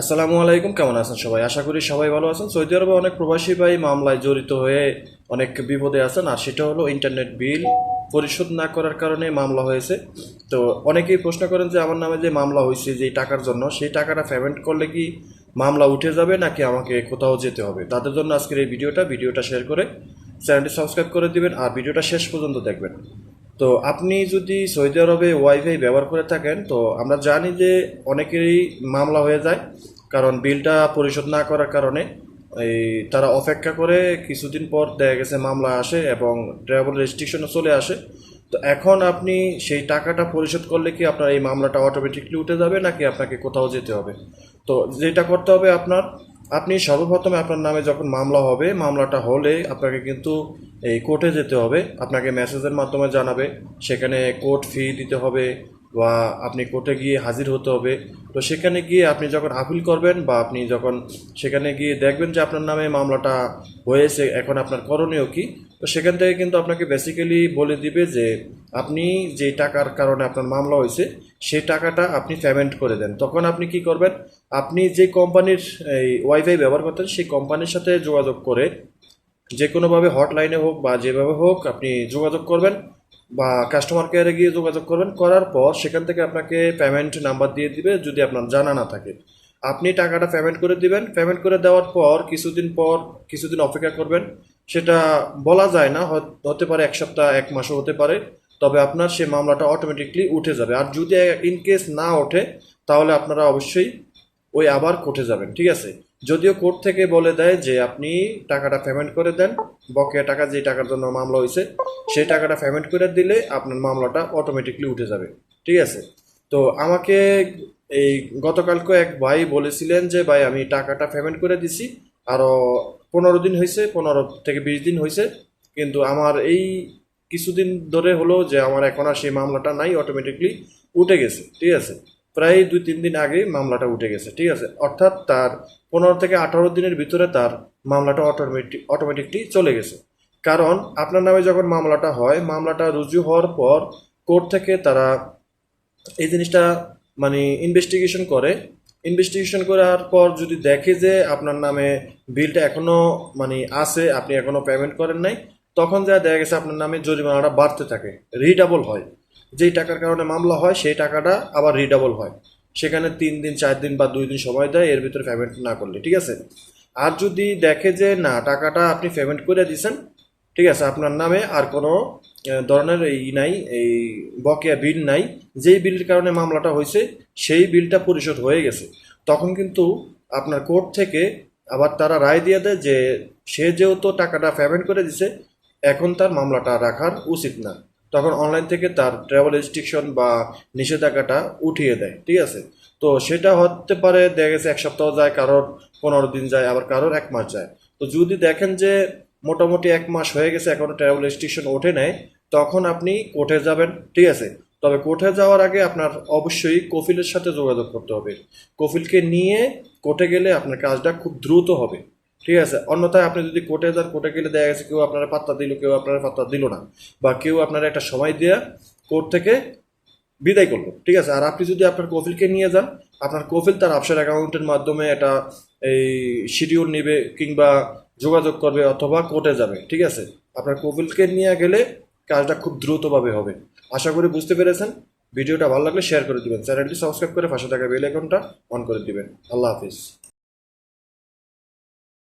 আসসালামু আলাইকুম, কেমন আছেন সবাই? আশা করি সবাই ভালো আছেন। সৌদি আরবে অনেক প্রবাসী ভাই মামলায় জড়িত হয়ে অনেক বিপদে আছেন, আর সেটা হলো ইন্টারনেট বিল পরিশোধ না করার কারণে মামলা হয়েছে। তো অনেকেই প্রশ্ন করেন যে, আমার নামে যে মামলা হয়েছে, যে টাকার জন্য, সেই টাকাটা পেমেন্ট করলে কি মামলা উঠে যাবে, নাকি আমাকে কোথাও যেতে হবে? তাদের জন্য আজকের এই ভিডিওটা ভিডিওটা শেয়ার করে চ্যানেলটি সাবস্ক্রাইব করে দিবেন, আর ভিডিওটা শেষ পর্যন্ত দেখবেন। তো আপনি যদি সৌদি আরবে ওয়াইফাই ব্যবহার করে থাকেন, তো আমরা জানি যে অনেকেরই মামলা হয়ে যায়, কারণ বিলটা পরিশোধ না করার কারণে এই তারা অপেক্ষা করে কিছুদিন পর দেখা গেছে মামলা আসে এবং ট্রাভেল রেস্ট্রিকশনও চলে আসে। তো এখন আপনি সেই টাকাটা পরিশোধ করলে কি আপনার এই মামলাটা অটোমেটিকলি উঠে যাবে নাকি আপনাকে কোথাও যেতে হবে? তো যেটা করতে হবে আপনার আপনি সর্বপ্রথমে আপনার নামে যখন মামলা হবে, মামলাটা হলে আপনাকে কিন্তু এই কোর্টে যেতে হবে। আপনাকে মেসেজের মাধ্যমে জানাবে, সেখানে কোর্ট ফি দিতে হবে বা আপনি কোর্টে গিয়ে হাজির হতে হবে। তো সেখানে গিয়ে আপনি যখন আপিল করবেন বা আপনি যখন সেখানে গিয়ে দেখবেন যে আপনার নামে মামলাটা হয়েছে, এখন আপনার করণীয় কি, তো সেখান থেকে কিন্তু আপনাকে বেসিক্যালি বলে দিবে যে আপনি যে টাকার কারণে আপনার মামলা হয়েছে সেই টাকাটা আপনি পেমেন্ট করে দেন। তখন আপনি কি করবেন? আপনি যে কোম্পানির এই ওয়াইফাই ব্যবহার করতেন, সেই কোম্পানির সাথে যোগাযোগ করে যে কোনোভাবে হটলাইনে হোক বা যেভাবে হোক আপনি যোগাযোগ করবেন বা কাস্টমার কেয়ারে গিয়ে যোগাযোগ করবেন। করার পর সেখান থেকে আপনাকে পেমেন্ট নাম্বার দিয়ে দিবে যদি আপনার জানা না থাকে। আপনি টাকাটা পেমেন্ট করে দিবেন। পেমেন্ট করে দেওয়ার পর কিছুদিন পর কিছুদিন অপেক্ষা করবেন। সেটা বলা যায় না হত- পারে এক সপ্তাহ, এক মাসও হতে পারে। তবে আপনার সেই মামলাটা অটোমেটিকলি উঠে যাবে। আর যদি ইন কেস না ওঠে, তাহলে আপনারা অবশ্যই ওই আবার কোর্টে যাবেন, ঠিক আছে? যদিও কোর্ট থেকে বলে দেয় যে আপনি টাকাটা পেমেন্ট করে দেন, বকেয়া টাকা যে টাকার জন্য মামলা হয়েছে, সেই টাকাটা পেমেন্ট করে দিলে আপনার মামলাটা অটোমেটিকলি উঠে যাবে, ঠিক আছে? তো আমাকে এই গতকালকে এক ভাই বলেছিলেন যে, ভাই, আমি টাকাটা পেমেন্ট করে দিছি আরও পনেরো দিন হয়েছে, পনেরো থেকে বিশ দিন হয়েছে, কিন্তু আমার এই কিছুদিন ধরে হলো যে আমার এখন আর সেই মামলাটা নাই অটোমেটিকলি উঠে গেছে, ঠিক আছে? প্রায় দুই, তিন দিন আগে মামলাটা উঠে গেছে, ঠিক আছে? অর্থাৎ তার পনেরো থেকে আঠারো দিনের ভিতরে তার মামলাটা অটোমেটিক অটোমেটিকলি চলে গেছে। কারণ আপনার নামে যখন মামলাটা হয়, মামলাটা রুজু হওয়ার পর কোর্ট থেকে তারা এই জিনিসটা মানে ইনভেস্টিগেশন করে। ইনভেস্টিগেশন করার পর যদি দেখে যে আপনার নামে বিলটা এখনও মানে আছে, আপনি এখনও পেমেন্ট করেন নাই তখন যা দেখা গেছে আপনার নামে জরিমানাটা বাড়তে থাকে রিডাবল হয়। যেই টাকার কারণে মামলা হয়, সেই টাকাটা আবার রিডাবল হয়। সেখানে তিন দিন, চার দিন বা দুই দিন সময় দেয়, এর ভিতরে পেমেন্ট না করলে, ঠিক আছে? আর যদি দেখে যে না, টাকাটা আপনি পেমেন্ট করে দিয়েছেন, ঠিক আছে, আপনার নামে আর কোনো ধরনের এই নাই, এই বকেয়া বিল নাই, যেই বিলের কারণে মামলাটা হয়েছে, সেই বিলটা পরিশোধ হয়ে গেছে। তখন কিন্তু আপনার কোর্ট থেকে আবার তারা রায় দিয়ে দেয় যে সে যেহেতু টাকাটা পেমেন্ট করে দিছে এখন তার মামলাটা রাখার উচিত না। তখন অনলাইন থেকে তার ট্রাভেল রেস্ট্রিকশন বা নিষেধাজ্ঞাটা উঠিয়ে দেয়, ঠিক আছে? তো সেটা হতে পারে দেখা গেছে এক সপ্তাহ যায়, কারোর পনেরো দিন যায়, আবার কারোর এক মাস যায়। তো যদি দেখেন যে মোটামুটি এক মাস হয়ে গেছে, এখনও ট্রাভেল রেস্ট্রিকশন ওঠে নেয় তখন আপনি কোর্টে যাবেন, ঠিক আছে? তবে কোর্টে যাওয়ার আগে আপনার অবশ্যই কফিলের সাথে যোগাযোগ করতে হবে। কফিলকে নিয়ে কোর্টে গেলে আপনার কাজটা খুব দ্রুত হবে। ঠিক আছে? অন্যথায় আপনি যদি কোর্টে যান, কোর্টে গেলে দেখা গেছে কেউ আপনারা পাত্তা দিল, কেউ আপনারা পাত্তা দিল না। বা কেউ আপনারা একটা সময় দেয়া কোর্ট থেকে বিদায় করল, ঠিক আছে? আর আপনি যদি আপনার কফিলকে নিয়ে যান, আপনার কফিল তার আপসার অ্যাকাউন্টের মাধ্যমে এটা এই শিডিউল নেবে কিংবা যোগাযোগ করবে অথবা কোর্টে যাবে, ঠিক আছে? আপনার কফিলকে নিয়ে গেলে কাজটা খুব দ্রুতভাবে হবে। আশা করি বুঝতে পেরেছেন? ভিডিওটা ভালো লাগলে শেয়ার করে দিবেন। চ্যানেলটি সাবস্ক্রাইব করে পাশে থাকা বেল আইকনটা অন করে দিবেন। আল্লাহ হাফিজ।